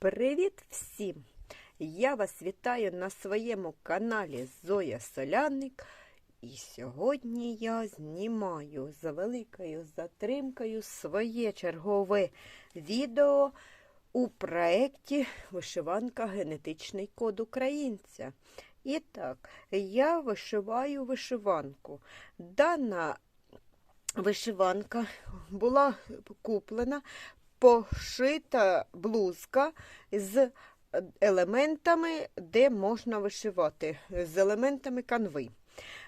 Привіт всім! Я вас вітаю на своєму каналі Зоя Соляник. І сьогодні я знімаю за великою затримкою своє чергове відео у проєкті Вишиванка Генетичний код українця. І так, я вишиваю вишиванку. Дана вишиванка була куплена пошита блузка з елементами, де можна вишивати, з елементами канви.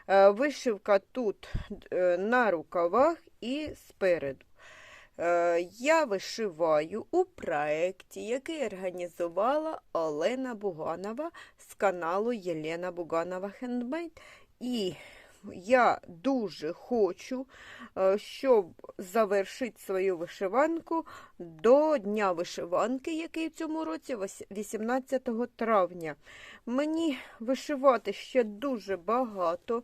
Е, Вишивка тут е, на рукавах і спереду. Е, Я вишиваю у проєкті, який організувала Олена Буганова з каналу Єлена Буганова Хендмейд. І я дуже хочу, е, щоб завершити свою вишиванку до Дня вишиванки, який в цьому році 18 травня. Мені вишивати ще дуже багато,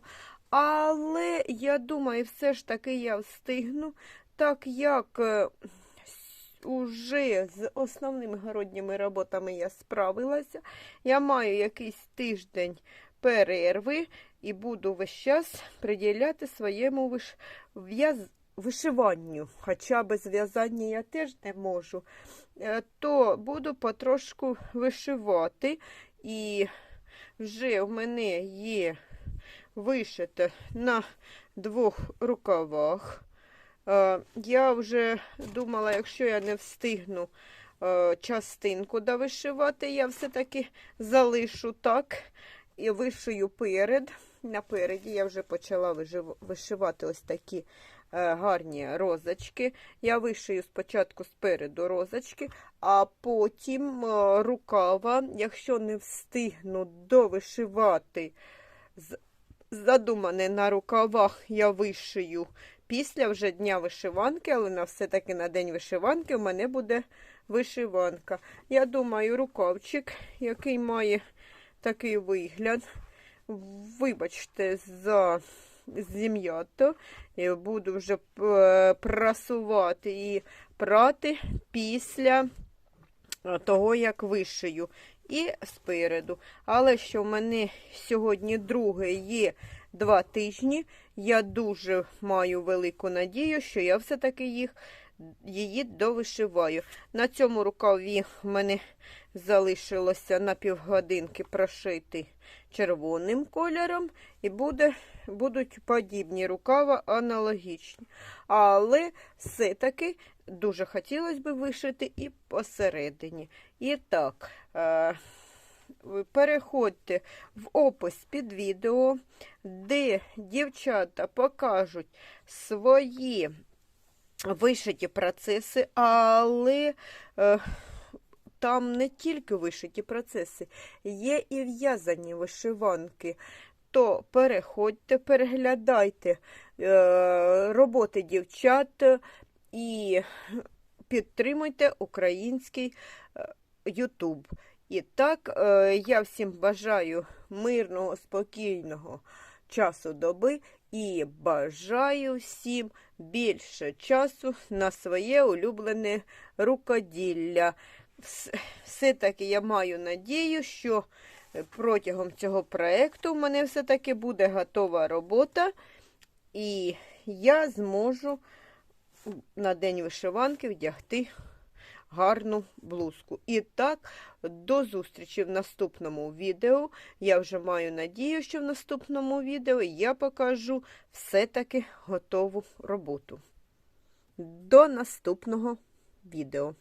але я думаю, все ж таки я встигну, так як е, уже з основними городніми роботами я справилася. Я маю якийсь тиждень перерви і буду весь час приділяти своєму виш... в'яз... вишиванню, хоча без в'язання я теж не можу, Е, то буду потрошку вишивати. І вже в мене є вишите на двох рукавах. Е, Я вже думала, якщо я не встигну е, частинку довишивати, я все-таки залишу так і вишию перед. Напереді я вже почала вишивати ось такі е, гарні розочки. Я вишию спочатку спереду розочки, а потім е, рукава, якщо не встигну довишивати задумане на рукавах, я вишию після вже дня вишиванки, але на все-таки на день вишиванки в мене буде вишиванка. Я думаю, рукавчик, який має такий вигляд. Вибачте, за зім'ято. Буду вже е, прасувати і прати після е, того, як вишию. І спереду. Але що в мене сьогодні друге є два тижні, я дуже маю велику надію, що я все-таки їх її довишиваю. На цьому рукаві в мене залишилося на півгодинки прошити червоним кольором, і буде, будуть подібні рукава аналогічні. Але все-таки дуже хотілося б вишити і посередині. І так, е, переходьте в опис під відео, де дівчата покажуть свої вишиті процеси, але е, там не тільки вишиті процеси, є і в'язані вишиванки. То переходьте, переглядайте е, роботи дівчат і підтримуйте український Ютуб. І так, е, я всім бажаю мирного, спокійного часу доби і бажаю всім більше часу на своє улюблене рукоділля. Все-таки я маю надію, що протягом цього проєкту в мене все-таки буде готова робота, і я зможу на день вишиванки вдягти гарну блузку. І так, до зустрічі в наступному відео. Я вже маю надію, що в наступному відео я покажу все-таки готову роботу. До наступного відео.